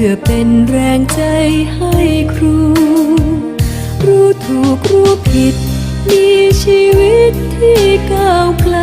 พื่อเป็นแรงใจให้ครู รู้ถูกรู้ผิด มีชีวิตที่ก้าวไกล